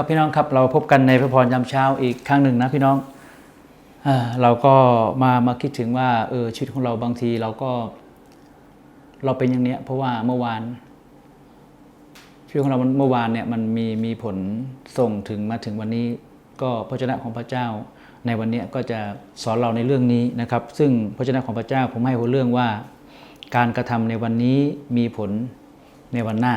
ครับพี่น้องครับเราพบกันในพระพรยามเช้าอีกครั้งหนึ่งนะพี่น้องเราก็มามาคิดถึงว่าเออชีวิตของเราบางทีเราก็ เราเป็นอย่างเนี้ย เพราะว่าเมื่อวานชีวิตของเราเมื่อวานเนี่ยมันมีมีผลส่งถึงมาถึงวันนี้ ก็พระเจ้าของพระเจ้า ในวันนี้ก็จะสอนเราในเรื่องนี้นะครับ ซึ่งพระเจ้าของพระเจ้าผมให้หัวเรื่องว่า การกระทำในวันนี้มีผลในวันหน้า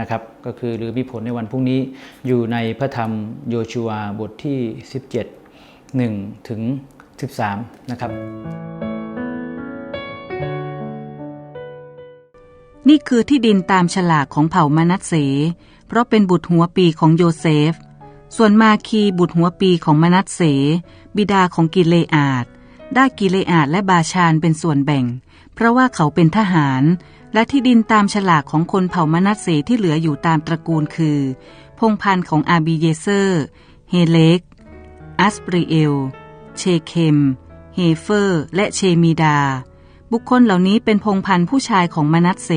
นะครับก็คือหรือมีผลในวันพรุ่งนี้อยู่ในพระธรรมโยชูวาบทที่ 17 1 ถึง 13 นะครับ นี่คือที่ดินตามฉลากของเผ่ามานัสเส เพราะเป็นบุตรหัวปีของโยเซฟ ส่วนมาคีบุตรหัวปีของมานัสเส บิดาของกิเลอาดได้กิเลอาดและบาชานเป็นส่วนแบ่ง เพราะว่าเขาเป็นทหาร และที่ดินตามฉลากของคนเผ่ามนัสเสที่เหลืออยู่ตามตระกูลคือ พงพันธ์ของอาบีเยเซอร์ เฮเลก อัสปริเอล เชเคม เฮเฟอร์ และเชมีดา บุคคลเหล่านี้เป็นพงพันธ์ผู้ชายของมนัสเส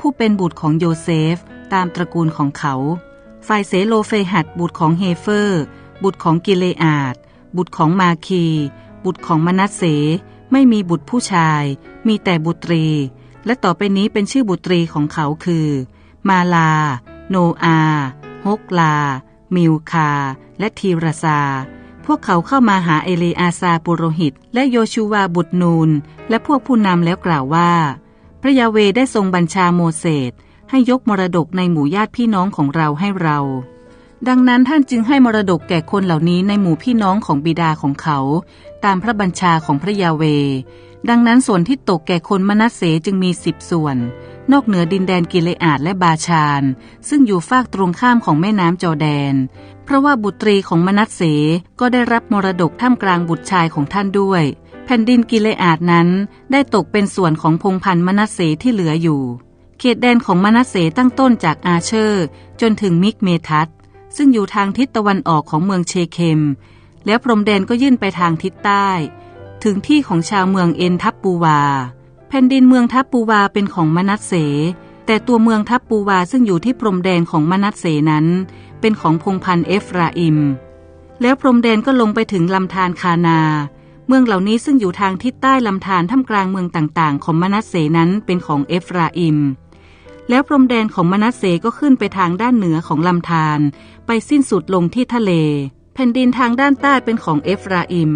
ผู้เป็นบุตรของโยเซฟ ตามตระกูลของเขา ฝ่ายเสโลเฟหัดบุตรของเฮเฟอร์ บุตรของกิเลอาด บุตรของมาคี บุตรของมนัสเส ไม่มีบุตรผู้ชาย มีแต่บุตรี และต่อไปนี้เป็นชื่อบุตรีของเขาคือ มาลา โนอา ฮกลา มิวคา และทีรซา พวกเขาเข้ามาหาเอเลอาซาปุโรหิต และโยชูวาบุตรนูน และพวกผู้นำแล้วกล่าวว่า พระยาเวได้ทรงบัญชาโมเสสให้ยกมรดกในหมู่ญาติพี่น้องของเราให้เรา ดังนั้นท่านจึงให้มรดกแก่คนเหล่านี้ในหมู่พี่น้องของบิดาของเขา ตามพระบัญชาของพระยาเว ดังนั้นส่วนที่ตกแก่คนมนัสเสจึงมีสิบส่วน นอกเหนือดินแดนกิเลอาดและบาชาน ซึ่งอยู่ฝากตรงข้ามของแม่น้ำจอแดน เพราะว่าบุตรีของมนัสเสก็ได้รับมรดกท่ามกลางบุตรชายของท่านด้วย แผ่นดินกิเลอาดนั้นได้ตกเป็นส่วนของพงพันธ์มนัสเสที่เหลืออยู่ เขตแดนของมนัสเสตั้งต้นจากอาเชอร์ จนถึงมิกเมทัสซึ่งอยู่ทางทิศตะวันออกของเมืองเชเคม แล้วพรมแดนก็ยื่นไปทางทิศใต้ ถึงที่ของชาวเมืองเอ็นทับปูวา แผ่นดินเมืองทับปูวาเป็นของมนัสเส แต่ตัวเมืองทับปูวาซึ่งอยู่ที่พรมแดนของมนัสเสนั้น เป็นของพงพันเอฟราอิม แล้วพรมแดนก็ลงไปถึงลำธารคานา เมืองเหล่านี้ซึ่งอยู่ทางทิศใต้ลำธารท่ามกลางเมืองต่างๆ ของมนัสเสนั้นเป็นของเอฟราอิมแล้วพรมแดนของมนัสเสก็ขึ้นไปทางด้านเหนือของลำธารไปสิ้นสุดลงที่ทะเล แผ่นดินทางด้านใต้เป็นของเอฟราอิม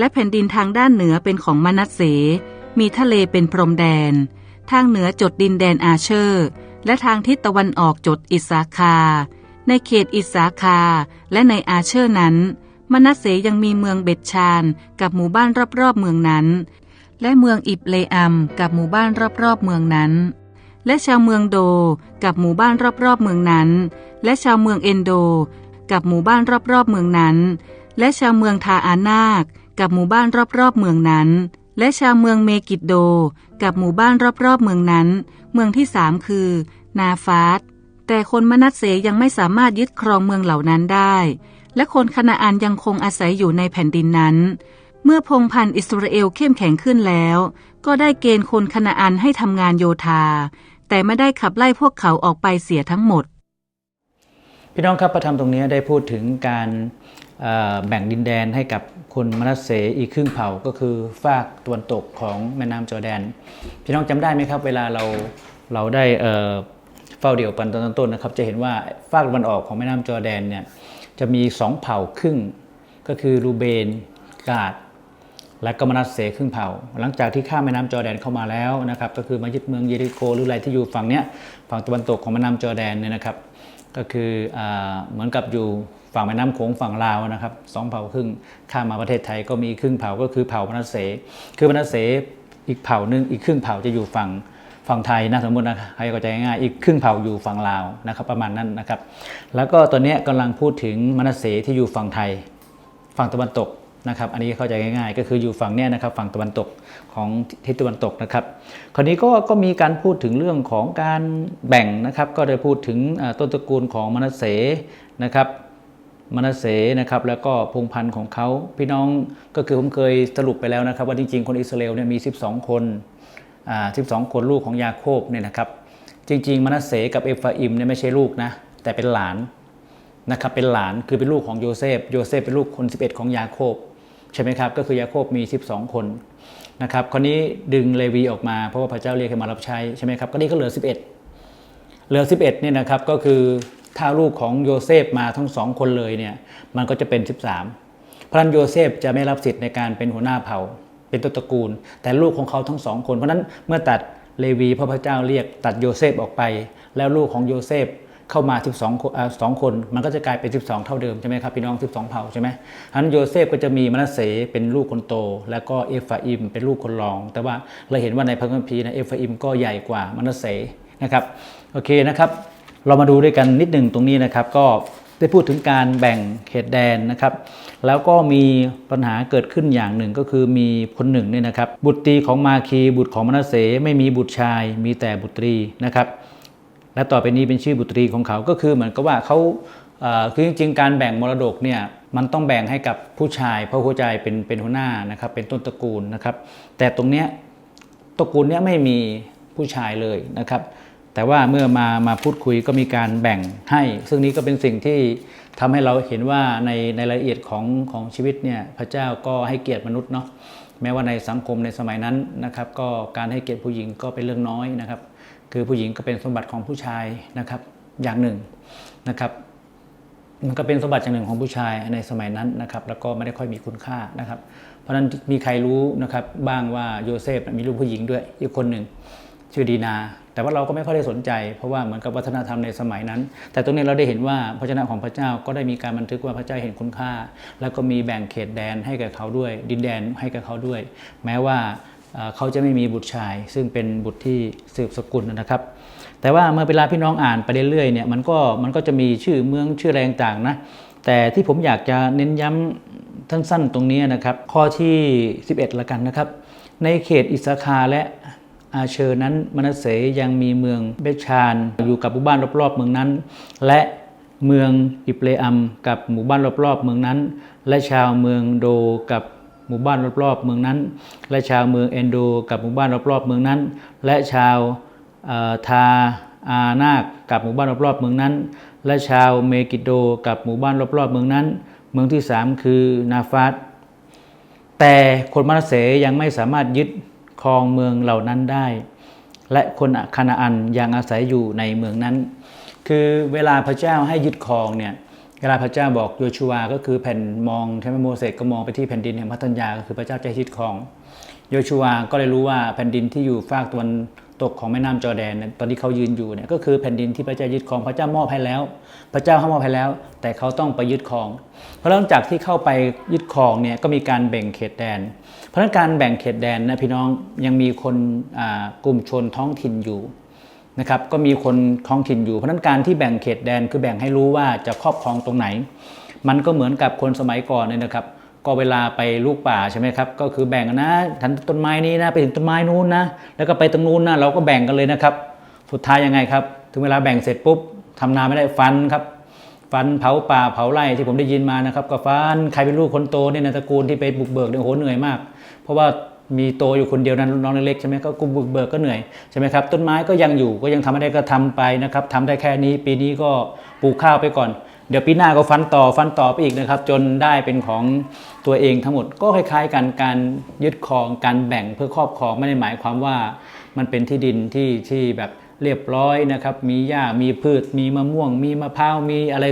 และแผ่นดินทางด้านเหนือเป็นของมนัสเส มีทะเลเป็นพรมแดน ทางเหนือจดดินแดนอาเชอร์ และทางทิศตะวันออกจดอิสาคา ในเขตอิสาคาและในอาเชอร์นั้น มนัสเสยังมีเมืองเบตชานกับหมู่บ้านรอบๆเมืองนั้น และเมืองอิบเลอัมกับหมู่บ้านรอบๆเมืองนั้นและชาวเมืองโดกับหมู่บ้านรอบๆเมืองนั้น และชาวเมืองเอนโด กับหมู่บ้านรอบๆเมืองนั้น และชาวเมืองทาอานาค กับหมู่บ้านรอบๆเมืองนั้น และชาวเมืองเมกิดโด กับหมู่บ้านรอบๆเมืองนั้น เมืองที่สามคือ นาฟาสแต่คนมนัสเสยังไม่สามารถยึดครองเมืองเหล่านั้นได้ และคนคณาอันยังคงอาศัยอยู่ในแผ่นดินนั้น เมื่อพงพันธ์อิสราเอลเข้มแข็งขึ้นแล้ว ก็ได้เกณฑ์คนคณาอันให้ทำงานโยธา แต่ไม่ได้ขับไล่พวกเขาออกไปเสียทั้งหมด พี่น้องครับพระธรรมตรงนี้ได้พูดถึงการ แบ่งดินแดนให้กับคนมนัสเสอีกครึ่งเผ่าก็คือฝากตะวันตกของแม่น้ำจอแดน พี่น้องจำได้ไหมครับ เวลาเราเราได้เฝ้าเดี่ยวปันตอนต้นนะครับ จะเห็นว่าฝากตะวันออกของแม่น้ำจอแดนเนี่ยจะมีสองเผ่าครึ่ง ก็คือรูเบนกาดและก็มนัสเสครึ่งเผ่า หลังจากที่ข้ามแม่น้ำจอแดนเข้ามาแล้วนะครับก็คือมายึดเมืองเยริโกหรืออะไรที่อยู่ฝั่งเนี้ยฝั่งตะวันตกของแม่น้ำจอแดนเนี่ยนะครับ ก็คืออเหมือนกับอยู่ ฝั่งแม่น้ำโขงฝั่งลาวนะครับสองเผ่าครึ่งข้ามมาประเทศไทยก็มีครึ่งเผ่าก็คือเผ่ามนัสเส คือมนัสเสอีกเผ่านึงอีกครึ่งเผ่าจะอยู่ฝั่งฝั่งไทยนะสมมตินะใครเข้าใจง่ายอีกครึ่งเผ่าอยู่ฝั่งลาวนะครับประมาณนั้นนะครับ แล้วก็ตอนนี้กำลังพูดถึงมนัสเสที่อยู่ฝั่งไทย ฝั่งตะวันตกนะครับ อันนี้เข้าใจง่ายๆ ก็คืออยู่ฝั่งเนี้ยนะครับฝั่งตะวันตกของทิศตะวันตกนะครับ คราวนี้ก็ก็มีการพูดถึงเรื่องของการแบ่งนะครับ ก็ได้พูดถึงต้นตระกูลของมนัสเสนะครับ มนัสเสนะครับแล้วก็พงพันธ์ของเขาพี่น้องก็คือผมเคยสรุปไปแล้วนะครับ ว่าจริงๆ คนอิสราเอลเนี่ยมี 12 คนอ่า12 คนลูกของยาโคบเนี่ยนะครับ จริง ๆมนัสเสกับเอฟราอิมเนี่ยไม่ใช่ลูกนะแต่เป็นหลานนะครับเป็นหลานคือเป็นลูกของโยเซฟโยเซฟเป็นลูกคน 11 ของยาโคบใช่ไหมครับก็คือยาโคบมี 12 คนนะครับคนนี้ดึงเลวีออกมาเพราะว่าพระเจ้าเรียกให้มารับใช้ใช่ไหมครับก็นี่ก็เหลือ 11 เหลือ 11เนี่ยนะครับก็คือ ถ้าลูกของโยเซฟมาทั้งสองคนเลยเนี่ยมันก็จะเป็น 13 พระฉะนั้นโยเซฟจะไม่รับสิทธิ์ในการเป็นหัวหน้าเผ่า เป็นต้นตระกูล แต่ลูกของเขาทั้งสองคน เพราะนั้นเมื่อตัดเลวีพระพระเจ้าเรียกตัดโยเซฟออกไป แล้วลูกของโยเซฟเข้ามา 12คนอ่าสองคน มันก็จะกลายเป็น 12 เท่าเดิมใช่ไหมครับพี่น้อง 12 เผ่าใช่ไหมฉะนั้นโยเซฟก็จะมีมนัสเสเป็นลูกคนโต แล้วก็เอฟาอิม เป็นลูกคนรอง แต่ว่าเราเห็นว่าในพระคัมภีร์นะเอฟาอิมก็ใหญ่กว่ามนัสเสนะครับ โอเคนะครับ เรามาดูด้วยกันนิดหนึ่งตรงนี้นะครับ ก็ได้พูดถึงการแบ่งเขตแดนนะครับ แล้วก็มีปัญหาเกิดขึ้นอย่างหนึ่งก็คือมีคนหนึ่งเนี่ยนะครับ บุตรีของมาคีบุตรของมนาเสไม่มีบุตรชาย มีแต่บุตรีนะครับ และต่อไปนี้เป็นชื่อบุตรีของเขาก็คือเหมือนกับว่าเขาเอ่อคือจริงๆ การแบ่งมรดกเนี่ยมันต้องแบ่งให้กับผู้ชาย เพราะผู้ชายเป็นเป็นหัวหน้านะครับเป็นต้นตระกูลนะครับ แต่ตรงเนี้ยตระกูลเนี้ยไม่มีผู้ชายเลยนะครับ แต่ว่าเมื่อมามาพูดคุยก็มีการแบ่งให้ ซึ่งนี้ก็เป็นสิ่งที่ทำให้เราเห็นว่าในในรายละเอียดของของชีวิตเนี่ยพระเจ้าก็ให้เกียรติมนุษย์เนาะแม้ว่าในสังคมในสมัยนั้นนะครับ ก็การให้เกียรติผู้หญิงก็เป็นเรื่องน้อยนะครับ คือผู้หญิงก็เป็นสมบัติของผู้ชายนะครับอย่างหนึ่งนะครับมันก็เป็นสมบัติอย่างหนึ่งของผู้ชายในสมัยนั้นนะครับ แล้วก็ไม่ได้ค่อยมีคุณค่านะครับ เพราะฉะนั้นมีใครรู้นะครับบ้างว่าโยเซฟมีลูกผู้หญิงด้วยอีกคนหนึ่ง ชื่อดีนา แต่ว่าเราก็ไม่ค่อยได้สนใจ เพราะว่าเหมือนกับวัฒนธรรมในสมัยนั้น แต่ตรงนี้เราได้เห็นว่าพระเจ้าของพระเจ้าก็ได้มีการบันทึกว่าพระเจ้าเห็นคุณค่า แล้วก็มีแบ่งเขตแดนให้กับเขาด้วย ดินแดนให้กับเขาด้วย แม้ว่าเขาจะไม่มีบุตรชาย ซึ่งเป็นบุตรที่สืบสกุลนะครับแต่ว่าเมื่อเวลาพี่น้องอ่านไปเรื่อยๆเนี่ยมันก็มันก็จะมีชื่อเมืองชื่ออะไรต่างๆนะแต่ที่ผมอยากจะเน้นย้ำสั้นๆตรงนี้นะครับ ข้อที่ 11ละกันนะครับ ในเขตอิสคาและ อาเชอร์นั้นมนัสเสยังมีเมืองเบชาน อยู่กับหมู่บ้านรอบๆเมืองนั้น และเมืองอิเปรอัมกับหมู่บ้านรอบๆเมืองนั้น และชาวเมืองโดกับหมู่บ้านรอบๆเมืองนั้น และชาวเมืองเอนโดกับหมู่บ้านรอบๆเมืองนั้น และชาวทาอานาคกับหมู่บ้านรอบๆเมืองนั้น และชาวเมกิโดกับหมู่บ้านรอบๆเมืองนั้น เมืองที่สามคือนาฟาตแต่คนมานาเสยังไม่สามารถยึด ครองเมืองเหล่านั้นได้ และคนคานาอันยังอาศัยอยู่ในเมืองนั้น คือเวลาพระเจ้าให้ยึดครองเนี่ยเวลาพระเจ้าบอกโยชูวา ก็คือแผ่นมองใช่ไหมโมเสสก็มองไปที่แผ่นดินแห่งพันธัญญาก็คือพระเจ้าจะยึดครองโยชูวาก็เลยรู้ว่าแผ่นดินที่อยู่ฝากตะวันตกของแม่น้ำจอแดนตอนที่เขายืนอยู่เนี่ยก็คือแผ่นดินที่พระเจ้ายึดครองพระเจ้ามอบให้แล้ว พระเจ้าให้มอบให้แล้ว แต่เขาต้องไปยึดครอง เพราะหลังจากที่เข้าไปยึดครองเนี่ยก็มีการแบ่งเขตแดน เพราะนั้นการแบ่งเขตแดนนะพี่น้องยังมีคนกลุ่มชนท้องถิ่นอยู่นะครับก็มีคนท้องถิ่นอยู่ เพราะนั้นการที่แบ่งเขตแดนคือแบ่งให้รู้ว่าจะครอบครองตรงไหน มันก็เหมือนกับคนสมัยก่อนเนี่ยนะครับ ก็เวลาไปลูกป่าใช่ไหมครับ ก็คือแบ่งนะทันต้นไม้นี้นะไปถึงต้นไม้นู้นนะแล้วก็ไปตรงนู้นนะเราก็แบ่งกันเลยนะครับ สุดท้ายยังไงครับ ถึงเวลาแบ่งเสร็จปุ๊บทำนาไม่ได้ฟันครับฟันเผาป่าเผาไร่ที่ผมได้ยินมานะครับก็ฟันใครเป็นลูกคนโตเนี่ยในตระกูลที่ไปบุกเบิกเนี่ยโหเหนื่อยมาก ราะว่ามีโตอยู่คนเดียวนั้นน้องเล็กๆใช่ไหมก็กุมบุกเบิกก็เหนื่อยใช่ไหมครับต้นไม้ก็ยังอยู่ก็ยังทำไม่ได้ก็ทำไปนะครับทำได้แค่นี้ปีนี้ก็ปลูกข้าวไปก่อน เดี๋ยวปีหน้าก็ฟันต่อฟันต่อไปอีกนะครับ จนได้เป็นของตัวเองทั้งหมดก็คล้ายๆกันการยึดครองการแบ่งเพื่อครอบครองไม่ได้หมายความว่ามันเป็นที่ดินที่ที่แบบ เรียบร้อยนะครับ มีหญ้า มีพืช มีมะม่วง มีมะพร้าว มีอะไร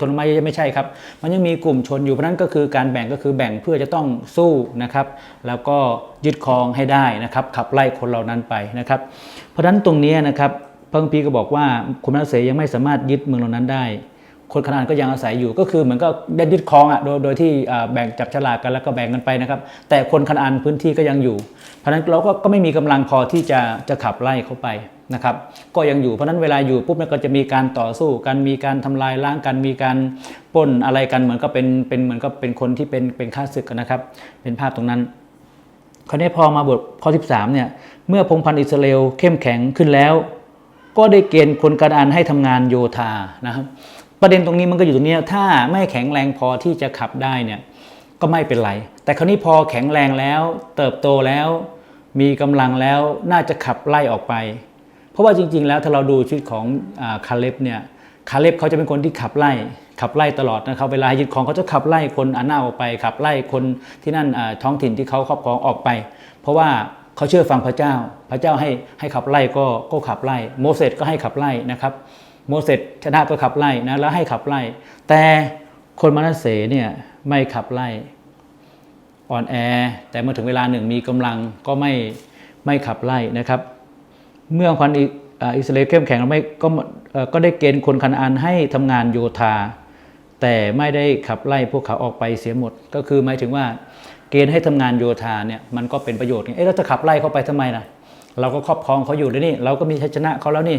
ต้นไม้เยอะไม่ใช่ครับ มันยังมีกลุ่มชนอยู่เพราะนั้นก็คือการแบ่งก็คือแบ่งเพื่อจะต้องสู้นะครับ แล้วก็ยึดครองให้ได้นะครับ ขับไล่คนเหล่านั้นไปนะครับ เพราะฉะนั้นตรงนี้นะครับพระคัมภีร์ก็บอกว่าคนมนัสเสยังไม่สามารถยึดเมืองเหล่านั้นได้ คนคณานก็ยังอาศัยอยู่ก็คือเหมือนก็ได้ยึดครองอะโดยโดยที่แบ่งจับฉลากกันแล้วก็แบ่งกันไปนะครับ แต่คนคณานพื้นที่ก็ยังอยู่ เพราะนั้นเราก็ก็ไม่มีกำลังพอที่จะจะขับไล่เขาไปนะครับ ก็ยังอยู่เพราะนั้นเวลาอยู่ปุ๊บเนี่ยก็จะมีการต่อสู้กันมีการทำลายล้างกันมีการป้นอะไรกันเหมือนก็เป็นเป็นเหมือนก็เป็นคนที่เป็นเป็นข้าศึกนะครับ เป็นภาพตรงนั้นคราวนี้พอมาบทข้อ 13เนี่ยเมื่อพงพันธ์อิสราเอลเข้มแข็งขึ้นแล้ว ก็ได้เกณฑ์คนกระดานให้ทำงานโยธานะครับ ประเด็นตรงนี้มันก็อยู่ตรงนี้ถ้าไม่แข็งแรงพอที่จะขับได้เนี่ยก็ไม่เป็นไร แต่คราวนี้พอแข็งแรงแล้วเติบโตแล้ว มีกำลังแล้วน่าจะขับไล่ออกไป เพราะว่าจริง ๆ แล้วถ้าเราดูชีวิตของคาเล็บเนี่ยคาเล็บเขาจะเป็นคนที่ขับไล่ ขับไล่ตลอดนะครับเวลายึดของเขาจะขับไล่คนอานาออกไป ขับไล่คนที่นั่นท้องถิ่นที่เขาครอบครองออกไป เพราะว่าเขาเชื่อฟังพระเจ้า พระเจ้าให้ให้ขับไล่ก็ก็ขับไล่ โมเสสก็ให้ขับไล่นะครับ โมเสสชนะก็ขับไล่นะแล้วให้ขับไล่ แต่คนมานาเสเนี่ยไม่ขับไล่อ่อนแอ แต่เมื่อถึงเวลาหนึ่งมีกำลังก็ไม่ไม่ขับไล่นะครับ เมื่อคนอิอ่าอิสราเอลเข้มแข็งแล้วไม่ก็เออก็ได้เกณฑ์คนคันอานให้ทำงานโยธา แต่ไม่ได้ขับไล่พวกเขาออกไปเสียหมด ก็คือหมายถึงว่าเกณฑ์ให้ทำงานโยธาเนี่ยมันก็เป็นประโยชน์ไงเอ๊ะเราจะขับไล่เขาไปทำไมล่ะเราก็ครอบครองเขาอยู่แล้วนี่ เราก็มีชัยชนะเขาแล้วนี่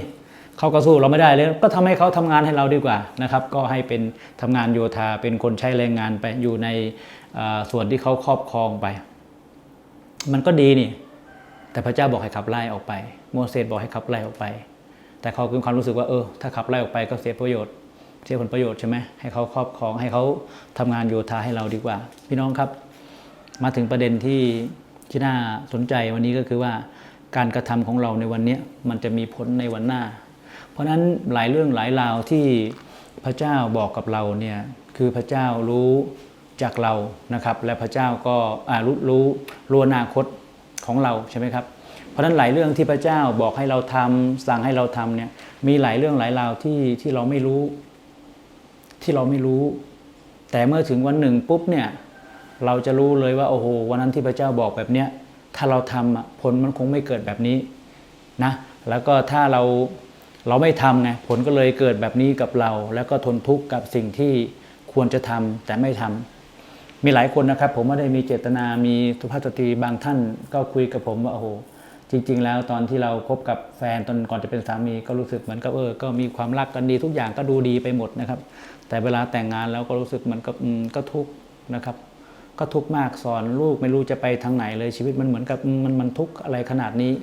เขาก็สู้เราไม่ได้เลยก็ทำให้เขาทำงานให้เราดีกว่านะครับ ก็ให้เป็นทำงานโยธาเป็นคนใช้แรงงานไปอยู่ในส่วนที่เขาครอบครองไป มันก็ดีนี่ แต่พระเจ้าบอกให้ขับไล่ออกไป โมเสสบอกให้ขับไล่ออกไป แต่เขาคือความรู้สึกว่าเออถ้าขับไล่ออกไปก็เสียประโยชน์เสียผลประโยชน์ใช่ไหมให้เขาครอบครองให้เขาทำงานโยธาให้เราดีกว่า พี่น้องครับ มาถึงประเด็นที่ที่น่าสนใจวันนี้ก็คือว่าการกระทำของเราในวันนี้มันจะมีผลในวันหน้า เพราะนั้นหลายเรื่องหลายราวที่พระเจ้าบอกกับเราเนี่ยคือพระเจ้ารู้จากเรานะครับและพระเจ้าก็รู้รู้รู้อนาคตของเราใช่ไหมครับเพราะฉะนั้นหลายเรื่องที่พระเจ้าบอกให้เราทำสั่งให้เราทำเนี่ยมีหลายเรื่องหลายราวที่ที่เราไม่รู้ ที่เราไม่รู้ แต่เมื่อถึงวันหนึ่งปุ๊บเนี่ยเราจะรู้เลยว่าโอ้โหวันนั้นที่พระเจ้าบอกแบบเนี้ยถ้าเราทำผลมันคงไม่เกิดแบบนี้นะแล้วก็ถ้าเรา เราไม่ทำไงผลก็เลยเกิดแบบนี้กับเรา แล้วก็ทนทุกข์กับสิ่งที่ควรจะทำแต่ไม่ทำมีหลายคนนะครับ ผมไม่ได้มีเจตนามีสุภาพสตรีบางท่านก็คุยกับผมว่าโอ้โหจริง ๆ แล้วตอนที่เราคบกับแฟนตอนก่อนจะเป็นสามีก็รู้สึกเหมือนกับเออ ก็มีความรักกันดีทุกอย่างก็ดูดีไปหมดนะครับ แต่เวลาแต่งงานแล้วก็รู้สึกเหมือนกับก็ทุกข์นะครับ ก็ทุกข์มากสอนลูกไม่รู้จะไปทางไหนเลยชีวิตมันเหมือนกับมันมันทุกข์อะไรขนาดนี้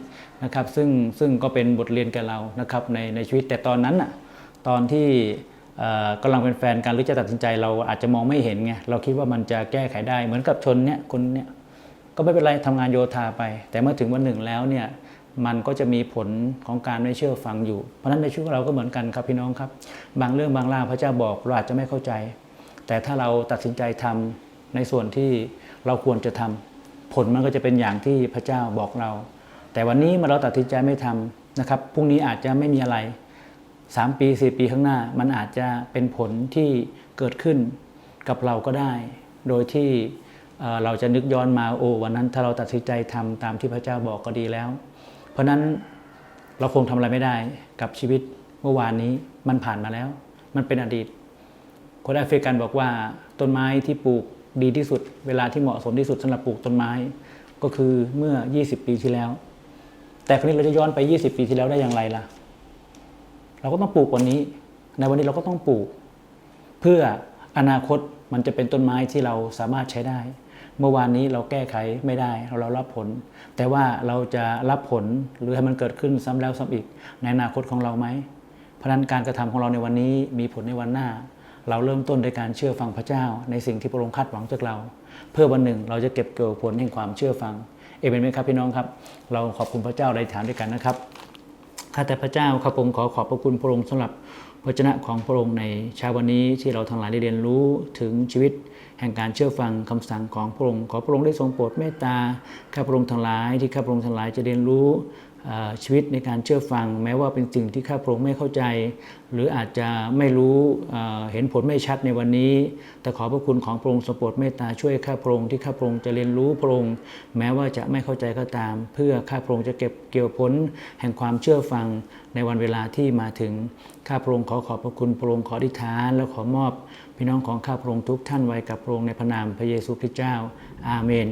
นะครับ ซึ่งซึ่งก็เป็นบทเรียนแก่เรานะครับในในชีวิตแต่ตอนนั้นน่ะตอนที่เอ่อกำลังเป็นแฟนกันหรือจะตัดสินใจเราอาจจะมองไม่เห็นไงเราคิดว่ามันจะแก้ไขได้ เหมือนกับชนเนี่ยคนเนี่ยก็ไม่เป็นไรทำงานโยธาไป แต่เมื่อถึงวันหนึ่งแล้วเนี่ยมันก็จะมีผลของการไม่เชื่อฟังอยู่ เพราะฉะนั้นในชีวิตเราก็เหมือนกันครับพี่น้องครับ บางเรื่องบางราวพระเจ้าบอกเราอาจจะไม่เข้าใจ แต่ถ้าเราตัดสินใจทำ ในส่วนที่เราควรจะทำผลมันก็จะเป็นอย่างที่พระเจ้าบอกเรา แต่วันนี้เมื่อเราตัดสินใจไม่ทำนะครับพรุ่งนี้อาจจะไม่มีอะไร 3 ปี 4 ปีข้างหน้า มันอาจจะเป็นผลที่เกิดขึ้นกับเราก็ได้ โดยที่เราจะนึกย้อนมาโอ้วันนั้นถ้าเราตัดสินใจทำตามที่พระเจ้าบอกก็ดีแล้ว เพราะนั้นเราคงทำอะไรไม่ได้กับชีวิตเมื่อวานนี้มันผ่านมาแล้ว มันเป็นอดีต คนแอฟริกันบอกว่าต้นไม้ที่ปลูก ดีที่สุด เวลาที่เหมาะสมที่สุดสำหรับปลูกต้นไม้ ก็คือเมื่อ 20 ปีที่แล้ว แต่คราวนี้เราจะย้อนไป 20 ปีที่แล้วได้อย่างไรล่ะ เราก็ต้องปลูกวันนี้ ในวันนี้เราก็ต้องปลูก เพื่ออนาคตมันจะเป็นต้นไม้ที่เราสามารถใช้ได้ เมื่อวานนี้เราแก้ไขไม่ได้เราเรารับผล แต่ว่าเราจะรับผลหรือให้มันเกิดขึ้นซ้ำแล้วซ้ำอีกในอนาคตของเราไหมเพราะฉะนั้นการกระทำของเราในวันนี้มีผลในวันหน้า เราเริ่มต้นโดยการเชื่อฟังพระเจ้า ในสิ่งที่พระองค์คาดหวังจากเรา เพื่อวันหนึ่งเราจะเก็บเกี่ยวผลแห่งความเชื่อฟัง เอเมนไหมครับพี่น้องครับ เราขอบคุณพระเจ้าในฐานด้วยกันนะครับข้าแต่พระเจ้าข้าพระองค์ขอขอบพระคุณพระองค์สำหรับพระวจนะของพระองค์ในเช้าวันนี้ที่เราทั้งหลายได้เรียนรู้ถึงชีวิตแห่งการเชื่อฟังคำสั่งของพระองค์ขอพระองค์ได้ทรงโปรดเมตตาข้าพระองค์ทั้งหลายที่ข้าพระองค์ทั้งหลายจะเรียนรู้ ชีวิตในการเชื่อฟัง แม้ว่าเป็นสิ่งที่ข้าพระองค์ไม่เข้าใจ หรืออาจจะไม่รู้เห็นผลไม่ชัดในวันนี้ แต่ขอพระคุณของพระองค์ทรงโปรดเมตตาช่วยข้าพระองค์ที่ข้าพระองค์จะเรียนรู้พระองค์แม้ว่าจะไม่เข้าใจก็ตาม เพื่อข้าพระองค์จะเก็บเกี่ยวผลแห่งความเชื่อฟังในวันเวลาที่มาถึงข้าพระองค์ขอขอบพระคุณพระองค์ขออธิฐาน และขอมอบ พี่น้องของข้าพระองค์ทุกท่านไว้กับพระองค์ในพระนามพระเยซูคริสต์เจ้า อาเมน